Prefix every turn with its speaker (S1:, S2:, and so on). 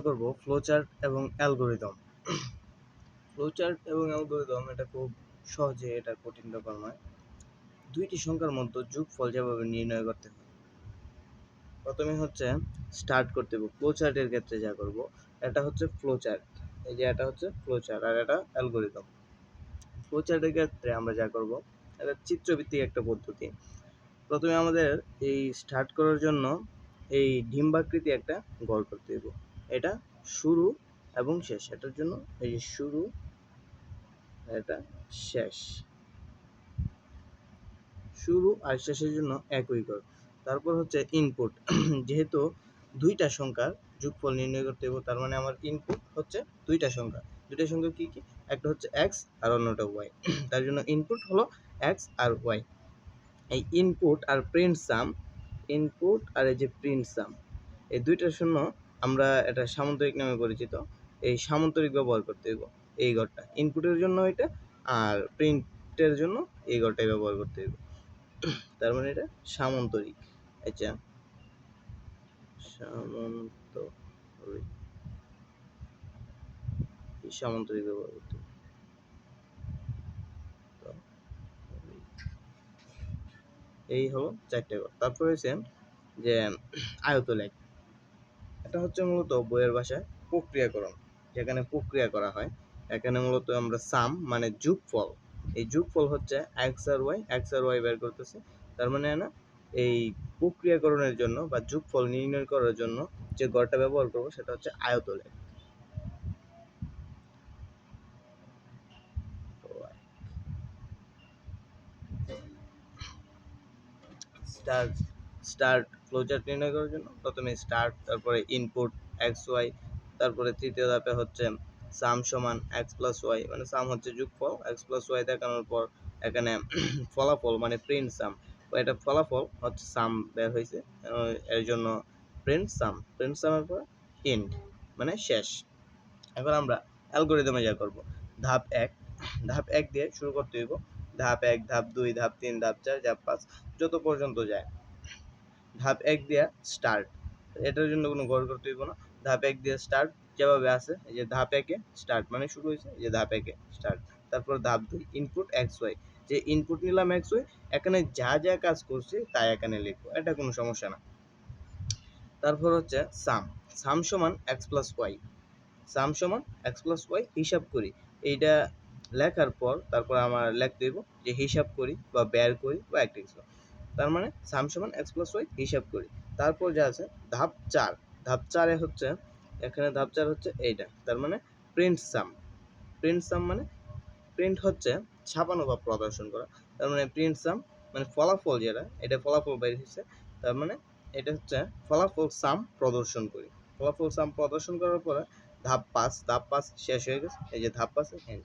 S1: করব ফ্লোচার্ট এবং algorithm flowchart এবং অ্যালগোরিদম এটা খুব সহজে এটা কঠিন ব্যাপার নয়। দুইটি সংখ্যার মধ্যে যোগফল যেভাবে নির্ণয় করতে হয়। প্রথমে হচ্ছে স্টার্ট করতে হবে। ফ্লোচার্টের ক্ষেত্রে যা করব, এটা হচ্ছে ফ্লোচার্ট এই যে এটা হচ্ছে ফ্লোচার্ট আর এটা অ্যালগোরিদম ফ্লোচার্টের ক্ষেত্রে আমরা যা করব, এটা চিত্রভিত্তিক একটা পদ্ধতি। প্রথমে আমাদের এই স্টার্ট করার জন্য এই ডিম্বাকৃতি একটা গড় করতে হবে। এটা শুরু এবং শেষ। এটার জন্য এই যে শুরু, এটা শেষ। শুরু আর শেষের জন্য একই কর তারপর হচ্ছে ইনপুট যেহেতু দুইটা সংখ্যার যোগফল নির্ণয় করতে হবে তার মানে আমার ইনপুট হচ্ছে দুইটা সংখ্যা। দুইটা সংখ্যা কি কি? একটা হচ্ছে এক্স আর অন্যটা ওয়াই তার জন্য ইনপুট হলো এক্স আর ওয়াই এই ইনপুট আর প্রিন্ট সাম ইনপুট আর এই যে প্রিন্ট সাম এই দুইটার জন্য আমরা এটা সামন্তরিক নামে পরিচিত। এই সামন্তরিক ব্যবহার করতে হইব এই ঘরটা। ইনপুটের জন্য এটা আর প্রিন্টের জন্য এই ঘরটাই ব্যবহার করতে হইব। তার মানে এটা সামন্তরিক। আচ্ছা। সামন্তরিক। সামন্তরিক ব্যবহার করতে। এই হলো চারটে ঘর। তারপর হয়েছে যে আয়তলেখ। এটা হচ্ছে মূলত বইয়ের ভাষায় প্রক্রিয়াকরণ, যেখানে প্রক্রিয়া করা হয়। এখানে মূলত আমরা সাম মানে যোগফল। এই যোগফল হচ্ছে এক্স আর ওয়াই, এক্স আর ওয়াই বের করতেছে। তার মানে না, এই প্রক্রিয়াকরণের জন্য বা যোগফল নির্ণয় করার জন্য যে গড়টা ব্যবহার করব সেটা হচ্ছে আয়তলেখ। স্টার্ট স্টার্ট ফ্লোচার্ট নির্ণয় করার জন্য। প্রথমে স্টার্ট তারপরে ইনপুট, এক্স, ওয়াই, তারপরে তৃতীয় ধাপে হচ্ছে সাম সমান এক্স প্লাস ওয়াই মানে সাম হচ্ছে যোগফল। এক্স প্লাস ওয়াই দেখানোর পর এখানে ফলাফল মানে প্রিন্ট সাম এটা ফলাফল হচ্ছে সাম বের হয়েছে। এর জন্য প্রিন্ট সাম প্রিন্ট সামের পর এন্ড মানে শেষ। এখন আমরা অ্যালগোরিদমে যা করব। ধাপ এক। ধাপ এক দিয়ে শুরু করতে হইব। ধাপ এক, ধাপ দুই, ধাপ তিন, ধাপ চার, ধাপ পাঁচ, যত পর্যন্ত যায়। ধাপ এক দিয়া স্টার্ট এটার জন্য কোনো গড় করতে হইব না। ধাপ এক দিয়ে স্টার্ট যেভাবে আছে, এই যে ধাপ একে স্টার্ট মানে শুরু হয়েছে যে ধাপ একে স্টার্ট তারপর ধাপ দুই ইনপুট এক্স ওয়াই যে ইনপুট নিলাম এক্স ওয়াই এখানে যা যা কাজ করছে তাই এখানে লিখব, এটা কোনো সমস্যা না। তারপর হচ্ছে সাম সাম সমান এক্স প্লাস ওয়াই সাম সমান এক্স প্লাস ওয়াই হিসাব করি। এইটা লেখার পর তারপর আমার লিখতে দেবো যে হিসাব করি বা বের করি বা একটা কিছু। তার মানে সাম সমান এক্স প্লাস ওয়াই হিসাব করি। তারপর যা আছে, ধাপ চার। ধাপ চারে হচ্ছে, এখানে ধাপ চার হচ্ছে এইটা। তার মানে প্রিন্ট সাম প্রিন্ট সাম মানে প্রিন্ট হচ্ছে ছাপানো বা প্রদর্শন করা। তার মানে প্রিন্ট সাম মানে ফলাফল যেটা, এটা ফলাফল বের হচ্ছে তার মানে এটা হচ্ছে ফলাফল সাম প্রদর্শন করি। ফলাফল সাম প্রদর্শন করার পরে ধাপ পাঁচ ধাপ পাঁচ শেষ হয়ে গেছে। এই যে ধাপ পাঁচ এন্ড